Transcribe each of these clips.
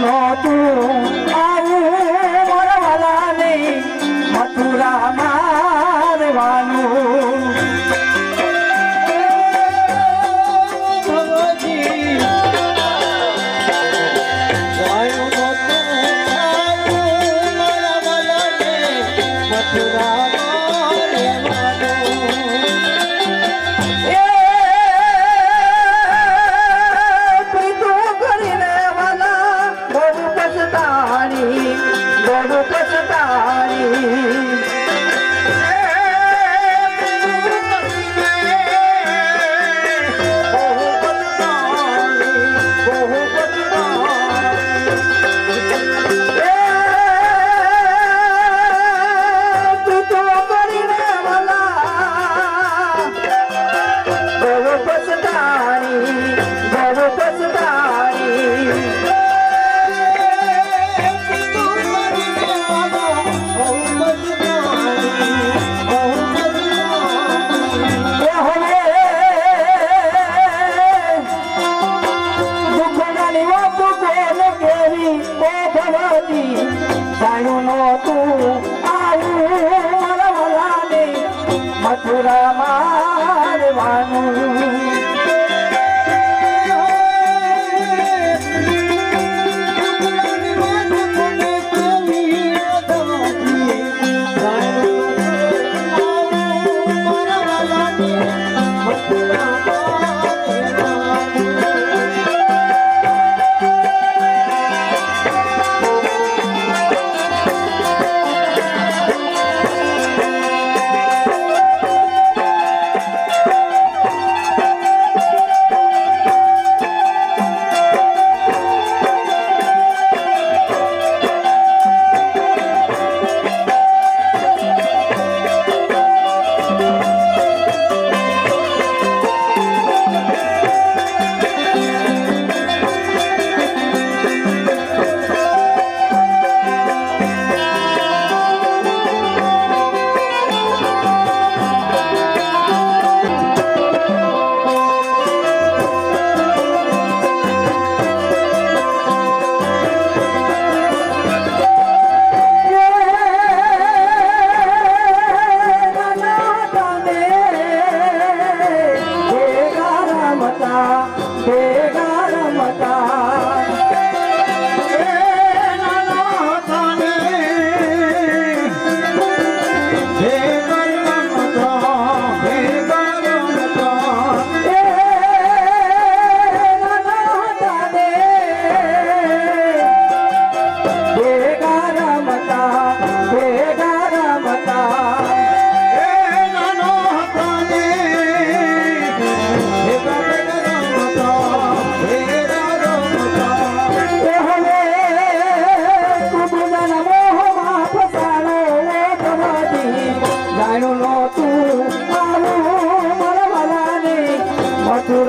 નો ભગવતી જાણ્યું નહોતું. આવું મથુરા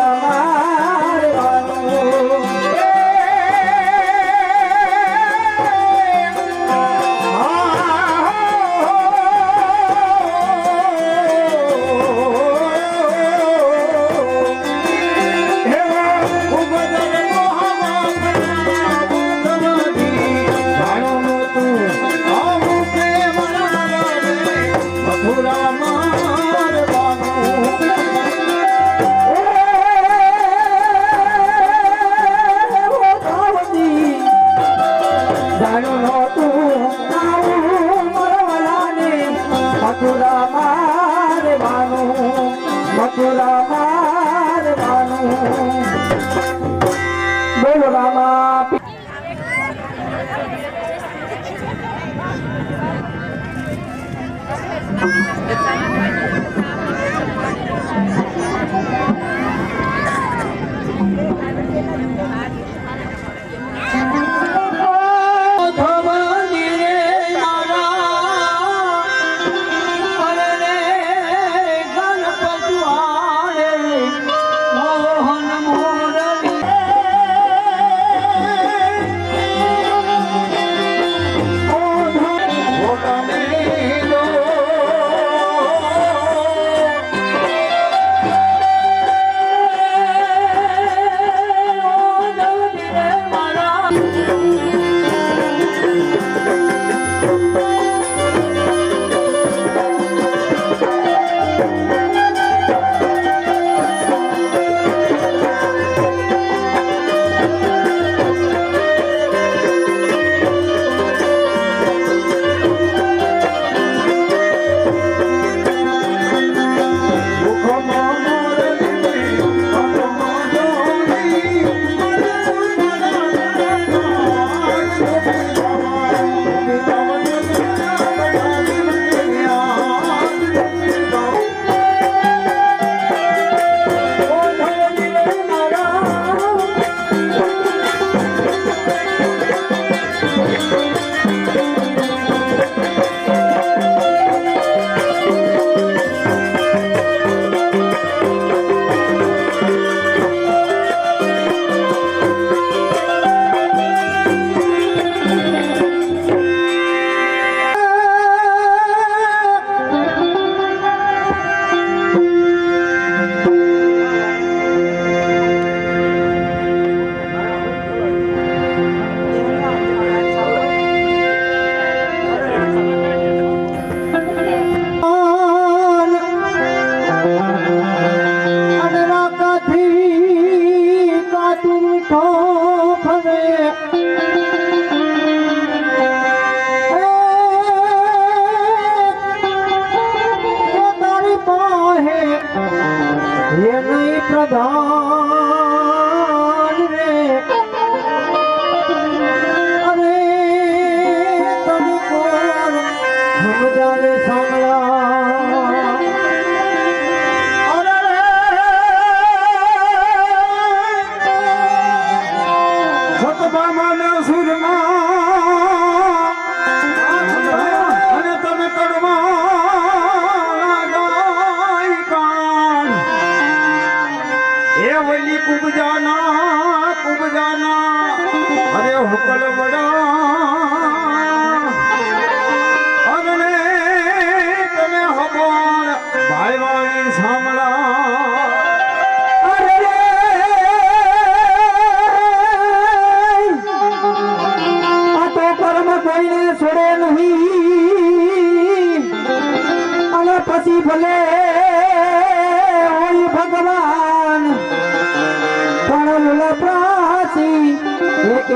મથુરા આવ્યા સાંભળા. કોઈને છોડે નહીં. અને પછી ભલે હોય ભગવાન પણ લુલા પ્રાસી એક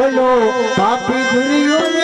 બોલો પાપી દુનિયો